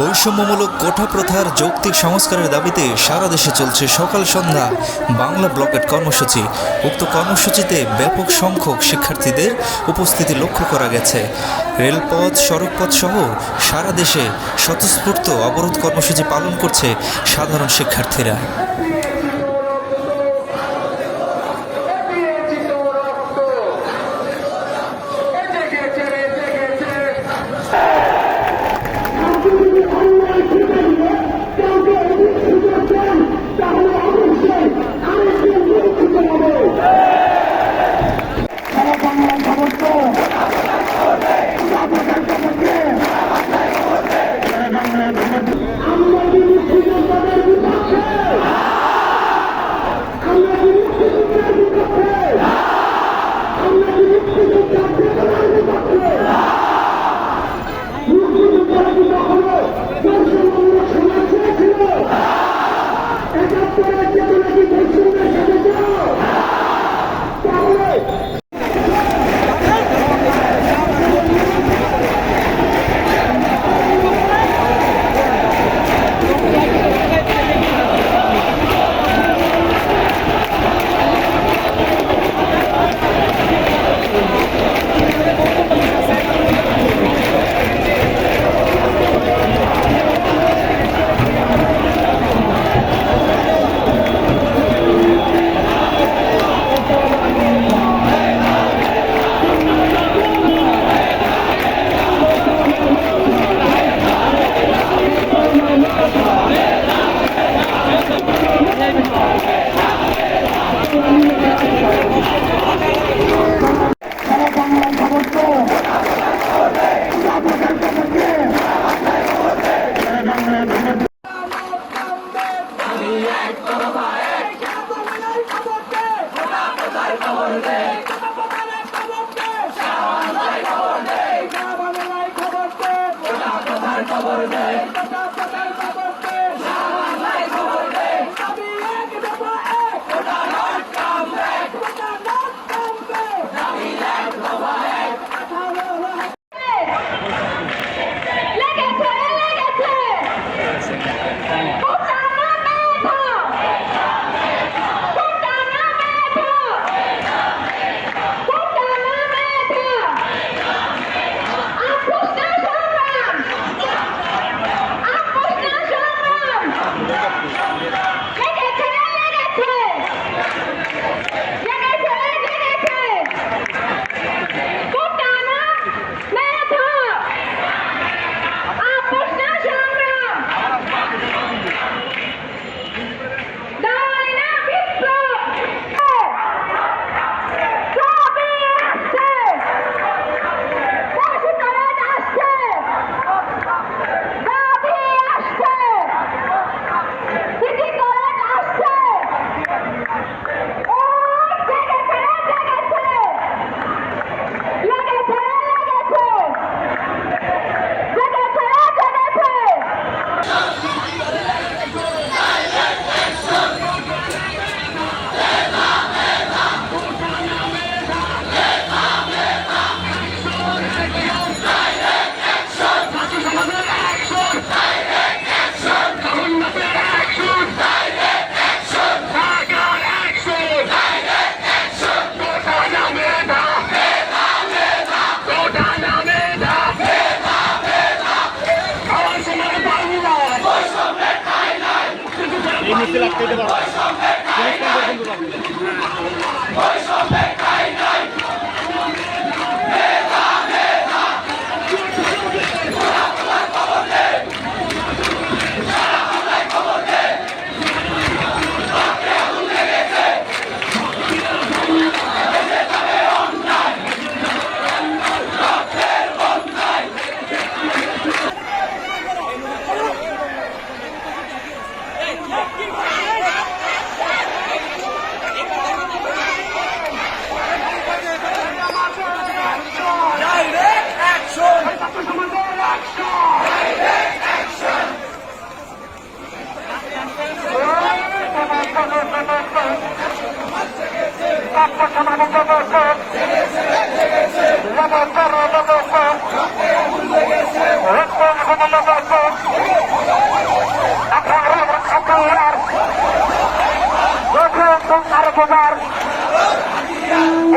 বৈষম্যমূলক কোঠা প্রথার যৌক্তিক সংস্কারের দাবিতে সারা দেশে চলছে সকাল সন্ধ্যা বাংলা ব্লকেট কর্মসূচি। উক্ত কর্মসূচিতে ব্যাপক সংখ্যক শিক্ষার্থীদের উপস্থিতি লক্ষ্য করা গেছে। রেলপথ, সড়কপথ সহ সারা দেশে স্বতঃস্ফূর্ত অবরোধ কর্মসূচি পালন করছে সাধারণ শিক্ষার্থীরা। এই মিছিল আটকাইতে পারব পুলিশ কন্ট্রোল কিন্তু পাবো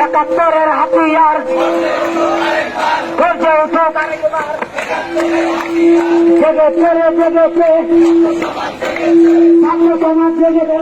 একাত্তরের হাতিয়ার রে জেগেছে ছাত্র সমাজ জেগেছে